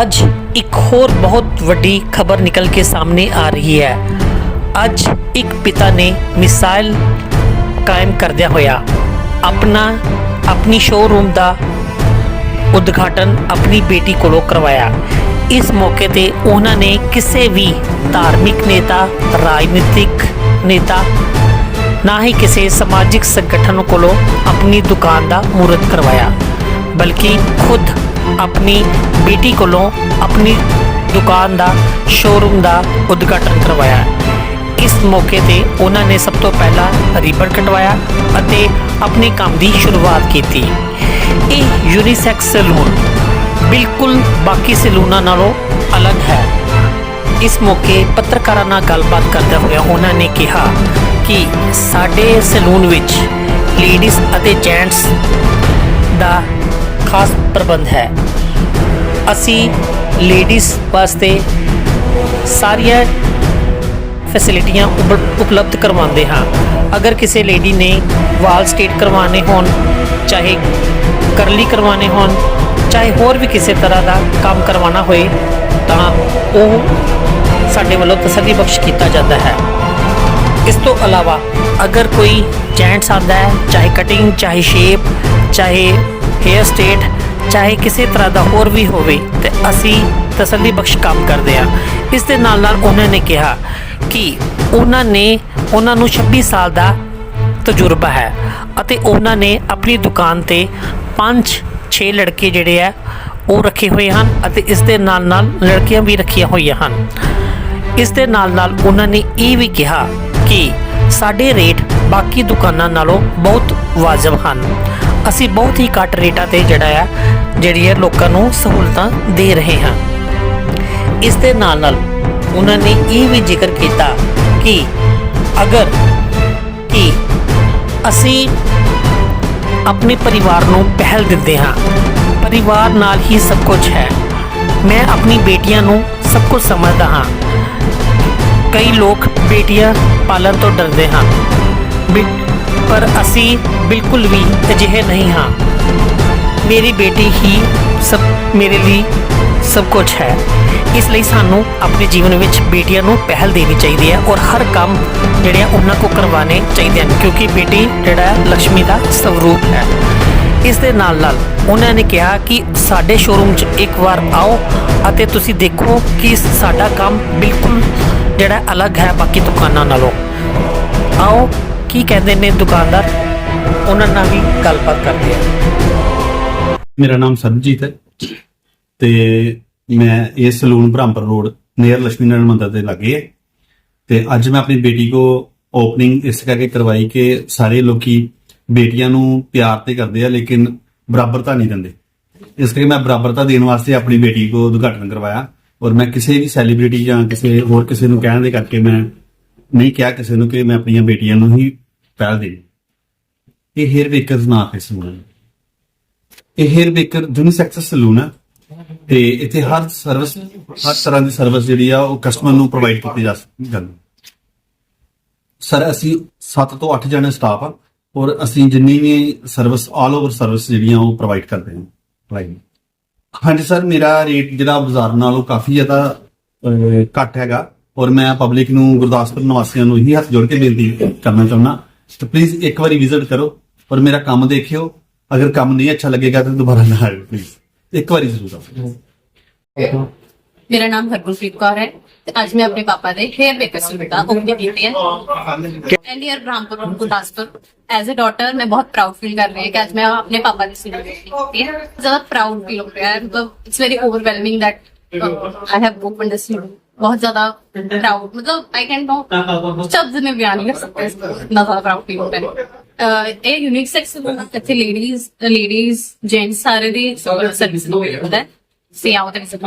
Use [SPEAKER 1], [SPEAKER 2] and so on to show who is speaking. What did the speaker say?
[SPEAKER 1] ਅੱਜ ਇੱਕ ਹੋਰ ਬਹੁਤ ਵੱਡੀ ਖਬਰ ਨਿਕਲ ਕੇ ਸਾਹਮਣੇ ਆ ਰਹੀ ਹੈ। ਅੱਜ ਇੱਕ ਪਿਤਾ ਨੇ ਮਿਸਾਈਲ ਕਾਇਮ ਕਰਦਿਆਂ ਹੋਇਆ ਆਪਣਾ, ਆਪਣੀ ਸ਼ੋਰੂਮ ਦਾ ਉਦਘਾਟਨ ਆਪਣੀ ਬੇਟੀ ਕੋਲੋਂ ਕਰਵਾਇਆ। ਇਸ ਮੌਕੇ ਤੇ ਉਹਨਾਂ ਨੇ ਕਿਸੇ ਵੀ ਧਾਰਮਿਕ ਨੇਤਾ, ਰਾਜਨੀਤਿਕ ਨੇਤਾ, ਨਾ ਹੀ ਕਿਸੇ ਸਮਾਜਿਕ ਸੰਗਠਨ ਕੋਲੋਂ ਆਪਣੀ ਦੁਕਾਨ ਦਾ ਮੂਰਤ ਕਰਵਾਇਆ, ਬਲਕਿ ਖੁਦ ਆਪਣੀ ਬੇਟੀ ਕੋਲੋਂ ਆਪਣੀ ਦੁਕਾਨ ਦਾ ਸ਼ੋਰੂਮ ਦਾ ਉਦਘਾਟਨ ਕਰਵਾਇਆ। ਇਸ ਮੌਕੇ ਤੇ ਉਹਨਾਂ ਨੇ ਸਭ ਤੋਂ ਪਹਿਲਾਂ ਰਿਬਨ ਕਟਵਾਇਆ ਅਤੇ ਆਪਣੇ ਕੰਮ ਦੀ ਸ਼ੁਰੂਆਤ ਕੀਤੀ। ਇਹ ਯੂਨੀਸੈਕਸ ਸੈਲੂਨ ਬਿਲਕੁਲ ਬਾਕੀ ਸੈਲੂਨਾਂ ਨਾਲੋਂ ਅਲੱਗ ਹੈ। ਇਸ ਮੌਕੇ ਪੱਤਰਕਾਰਾਂ ਨਾਲ ਗੱਲਬਾਤ ਕਰਦੇ ਹੋਏ ਉਹਨਾਂ ਨੇ ਕਿਹਾ ਕਿ ਸਾਡੇ ਸੈਲੂਨ ਵਿੱਚ ਲੇਡੀਜ਼ ਅਤੇ ਜੈਂਟਸ ਦਾ ਖਾਸ ਪ੍ਰਬੰਧ ਹੈ। ਅਸੀਂ ਲੇਡੀਜ਼ ਵਾਸਤੇ ਸਾਰੀਆਂ ਫੈਸਿਲਿਟੀਆਂ ਉਪ- ਉਪਲਬਧ ਕਰਵਾਉਂਦੇ ਹਾਂ। ਅਗਰ ਕਿਸੇ ਲੇਡੀ ਨੇ ਵਾਲ ਸਟੇਟ ਕਰਵਾਉਣੇ ਹੋਣ, ਚਾਹੇ ਕਰਲੀ ਕਰਵਾਉਣੇ ਹੋਣ, ਚਾਹੇ ਹੋਰ ਵੀ ਕਿਸੇ ਤਰ੍ਹਾਂ ਦਾ ਕੰਮ ਕਰਵਾਉਣਾ ਹੋਏ, ਤਾਂ ਉਹ ਸਾਡੇ ਵੱਲੋਂ ਤਸੱਲੀ ਬਖਸ਼ ਕੀਤਾ ਜਾਂਦਾ ਹੈ। ਇਸ ਤੋਂ ਇਲਾਵਾ ਅਗਰ ਕੋਈ ਜੈਂਟਸ ਆਉਂਦਾ ਹੈ, ਚਾਹੇ ਕਟਿੰਗ ਚਾਹੇ ਸ਼ੇਪ ਚਾਹੇ ਹੇਅਰ ਸਟੇਟ ਚਾਹੇ ਕਿਸੇ ਤਰ੍ਹਾਂ ਦਾ ਹੋਰ ਵੀ ਹੋਵੇ, ਤੇ ਅਸੀਂ ਤਸੱਲੀ ਬਖਸ਼ ਕੰਮ ਕਰਦੇ ਹਾਂ। ਇਸ ਦੇ ਨਾਲ ਨਾਲ ਉਹਨਾਂ ਨੇ ਕਿਹਾ ਕਿ ਉਹਨਾਂ ਨੇ ਉਹਨਾਂ ਨੂੰ 26 ਸਾਲ ਦਾ ਤਜਰਬਾ ਹੈ ਅਤੇ ਉਹਨਾਂ ਨੇ ਆਪਣੀ ਦੁਕਾਨ ਤੇ 5-6 ਲੜਕੇ ਜਿਹੜੇ ਆ, ਉਹ ਰੱਖੇ ਹੋਏ ਹਨ ਅਤੇ ਇਸ ਦੇ ਨਾਲ ਨਾਲ ਲੜਕੀਆਂ ਵੀ ਰੱਖੀਆਂ ਹੋਈਆਂ ਹਨ। ਇਸ ਦੇ ਨਾਲ ਨਾਲ ਉਹਨਾਂ ਨੇ ਇਹ ਵੀ ਕਿਹਾ ਕਿ ਸਾਡੇ ਰੇਟ ਬਾਕੀ ਦੁਕਾਨਾਂ ਨਾਲੋਂ ਬਹੁਤ ਵਾਜਬ ਹਨ। ਅਸੀਂ ਬਹੁਤ ਹੀ ਘੱਟ ਰੇਟਾਂ ਤੇ ਜਿਹੜਾ ਆ, ਜਿਹੜੀ ਹੈ ਲੋਕਾਂ ਨੂੰ ਸਹੂਲਤਾਂ ਦੇ ਰਹੇ ਹਾਂ। ਇਸ ਦੇ ਨਾਲ ਨਾਲ ਉਹਨਾਂ ਨੇ ਇਹ ਵੀ ਜ਼ਿਕਰ ਕੀਤਾ ਕਿ ਅਗਰ ਕਿ ਅਸੀਂ ਆਪਣੇ ਪਰਿਵਾਰ ਨੂੰ ਪਹਿਲ ਦਿੰਦੇ ਹਾਂ, ਪਰਿਵਾਰ ਨਾਲ ਹੀ ਸਭ ਕੁਝ ਹੈ। ਮੈਂ ਆਪਣੀ ਬੇਟੀਆਂ ਨੂੰ ਸਭ ਕੁਝ ਸਮਝਦਾ ਹਾਂ। ਕਈ ਲੋਕ ਬੇਟੀਆਂ ਪਾਲਣ ਤੋਂ ਡਰਦੇ ਹਨ। ਬਿ- ਪਰ ਅਸੀਂ ਬਿਲਕੁਲ ਵੀ ਅਜਿਹੇ ਨਹੀਂ ਹਾਂ। ਮੇਰੀ ਬੇਟੀ ਹੀ ਸਭ, ਮੇਰੇ ਲਈ ਸਭ ਕੁਝ ਹੈ। ਇਸ ਲਈ ਸਾਨੂੰ ਆਪਣੇ ਜੀਵਨ ਵਿੱਚ ਬੇਟੀਆਂ ਨੂੰ ਪਹਿਲ ਦੇਣੀ ਚਾਹੀਦੀ ਹੈ ਔਰ ਹਰ ਕੰਮ ਜਿਹੜੇ ਆ ਉਹਨਾਂ ਕੋ ਕਰਵਾਉਣੇ ਚਾਹੀਦੇ ਹਨ, ਕਿਉਂਕਿ ਬੇਟੀ ਜਿਹੜਾ ਹੈ ਲక్ష్ਮੀ ਦਾ ਸਵਰੂਪ ਹੈ। ਇਸ ਦੇ ਨਾਲ ਨਾਲ ਉਹਨਾਂ ਨੇ ਕਿਹਾ ਕਿ ਸਾਡੇ ਸ਼ੋਰੂਮ 'ਚ ਇੱਕ ਵਾਰ ਆਓ ਅਤੇ ਤੁਸੀਂ ਦੇਖੋ ਕਿ ਸਾਡਾ ਕੰਮ ਬਿਲਕੁਲ ਜਿਹੜਾ ਅਲੱਗ ਹੈ ਬਾਕੀ ਦੁਕਾਨਾਂ ਨਾਲੋਂ। ਆਓ ਕੀ ਕਹਿੰਦੇ ਨੇ ਦੁਕਾਨਦਾਰ? ਉਹਨਾਂ ਨਾਲ ਵੀ ਗੱਲਬਾਤ ਕਰਦੇ ਹਾਂ।
[SPEAKER 2] ਮੇਰਾ ਨਾਮ ਸਰਬਜੀਤ ਹੈ ਤੇ ਮੈਂ ਇਹ salon Brahmpur road near Lakshmi Narayan ਮੰਦਰ ਦੇ ਲਾਗੇ ਹੈ। ਤੇ ਅੱਜ ਮੈਂ ਆਪਣੀ ਬੇਟੀ ਕੋ ਓਪਨਿੰਗ ਇਸ ਕਰਕੇ ਕਰਵਾਈ ਕਿ ਸਾਰੇ ਲੋਕੀ ਬੇਟੀਆਂ ਨੂੰ ਪਿਆਰ ਤੇ ਕਰਦੇ ਆ, ਲੇਕਿਨ ਬਰਾਬਰਤਾ ਨਹੀਂ ਦਿੰਦੇ। ਇਸ ਕਰਕੇ ਮੈਂ ਬਰਾਬਰਤਾ ਦੇਣ ਵਾਸਤੇ ਆਪਣੀ ਬੇਟੀ ਕੋ ਉਦਘਾਟਨ ਕਰਵਾਇਆ ਔਰ ਮੈਂ ਕਿਸੇ ਵੀ ਸੈਲੀਬ੍ਰਿਟੀ ਜਾਂ ਕਿਸੇ ਹੋਰ ਕਿਸੇ ਨੂੰ ਕਹਿਣ ਦੇ ਕਰਕੇ ਮੈਂ ਨਹੀਂ ਕਿਹਾ ਕਿਸੇ ਨੂੰ ਕਿ ਮੈਂ ਆਪਣੀਆਂ ਬੇਟੀਆਂ ਨੂੰ ਹੀ ਪਹਿਲ ਦੇਣੀ ਇਹ ਹੇਅਰ ਮੇਕਰਸ ਨਾਂ ਤੇ ਸਲੂਨ ਇਹ ਹੇਅਰ ਮੇਕਰ ਯੂਨੀਸੈਕਸ ਸਲੂਨ ਹੈ ਤੇ ਇੱਥੇ ਹਰ ਸਰਵਿਸ ਹਰ ਤਰ੍ਹਾਂ ਦੀ ਸਰਵਿਸ ਜਿਹੜੀ ਆ ਉਹ ਕਸਟਮਰ ਨੂੰ ਪ੍ਰੋਵਾਈਡ ਕੀਤੀ ਜਾ ਜਾਂਦੀ ਸਰ ਅਸੀਂ 7 ਤੋਂ 8 ਜਣੇ ਸਟਾਫ ਆ ਔਰ ਅਸੀਂ ਜਿੰਨੀ ਵੀ ਸਰਵਿਸ ਆਲ ਓਵਰ ਸਰਵਿਸ ਜਿਹੜੀਆਂ ਉਹ ਪ੍ਰੋਵਾਈਡ ਕਰਦੇ ਹਾਂ। Right. ਹਾਂਜੀ ਸਰ ਮੇਰਾ ਰੇਟ ਜਿਹੜਾ ਬਾਜ਼ਾਰ ਨਾਲੋਂ ਕਾਫੀ ਜ਼ਿਆਦਾ ਘੱਟ ਹੈਗਾ ਔਰ ਮੈਂ ਪਬਲਿਕ ਨੂੰ ਗੁਰਦਾਸਪੁਰ ਨਿਵਾਸੀਆਂ ਨੂੰ ਇਹੀ ਹੱਥ ਜੋੜ ਕੇ ਬੇਨਤੀ ਕਰਨਾ ਚਾਹੁੰਦਾ। ਤਾਂ ਪਲੀਜ਼ ਇੱਕ ਵਾਰੀ ਵਿਜ਼ਿਟ ਕਰੋ ਔਰ ਮੇਰਾ ਕੰਮ ਦੇਖਿਓ ਅਗਰ ਕੰਮ ਨਹੀਂ ਅੱਛਾ ਲੱਗੇਗਾ ਤਾਂ ਦੁਬਾਰਾ ਨਾ ਆਇਓ ਪਲੀਜ਼ ਇੱਕ ਵਾਰੀ ਜ਼ਰੂਰ ਆਓ
[SPEAKER 3] ਮੇਰਾ ਨਾਮ ਹਰਗੁਰਪ੍ਰੀਤ ਕੌਰ ਹੈ ਤੇ ਅੱਜ ਮੈਂ ਆਪਣੇ ਪਾਪਾ ਦੇ ਹੇਅਰ ਮੇਕਰ ਤੋਂ ਬੇਟਾ ਓਪਨਿੰਗ ਕੀਤੀ ਹੈ and here Brahmpur Gurdaspur as a daughter ਮੈਂ ਬਹੁਤ ਪ੍ਰਾਊਡ ਫੀਲ ਕਰ ਰਹੀ ਹਾਂ ਕਿ ਅੱਜ ਮੈਂ ਆਪਣੇ ਪਾਪਾ ਦੀ ਸਿਲੈਬ੍ਰਿਟੀ ਕੀਤੀ ਹੈ ਜ਼ਿਆਦਾ ਪ੍ਰਾਊਡ ਫੀਲ ਹੋ ਰਿਹਾ ਹੈ ਮਤਲਬ it's very overwhelming that I have opened this ਬਹੁਤ ਜ਼ਿਆਦਾ ਪ੍ਰਾਊਡ ਮਤਲਬ ਆਈ ਕੈਨ ਨੋ ਸ਼ਬਦ में बयान नहीं कर सकते इसको इतना ज्यादा प्राउड फील होता है ਅਹ ਇਹ ਯੂਨੀਕ ਸੈਕਸ ਇੱਥੇ ਲੇਡੀਜ਼ ਲੇਡੀਜ਼ ਜੈਂਟਸ ਸਾਰੇ ਦੀ ਸਰਵਿਸ ਨੂੰ ਮਿਲਦਾ ਹੈ ਸੇ ਆਓ ਤੇ ਵਿਜ਼ਿਟ